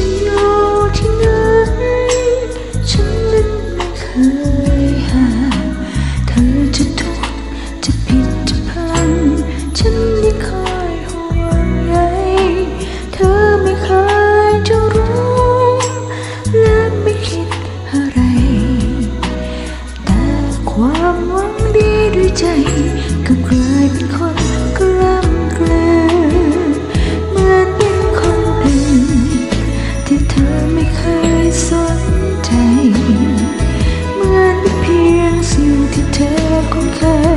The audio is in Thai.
จะอยู่ที่ไหนฉันไม่เคยหาเธอจะทุกข์จะผิดจะพลันฉันไม่คอยห่วใยเธอไม่เคยจะรู้และไม่คิดอะไร แต่ความหวังดีด้วยใจ 不再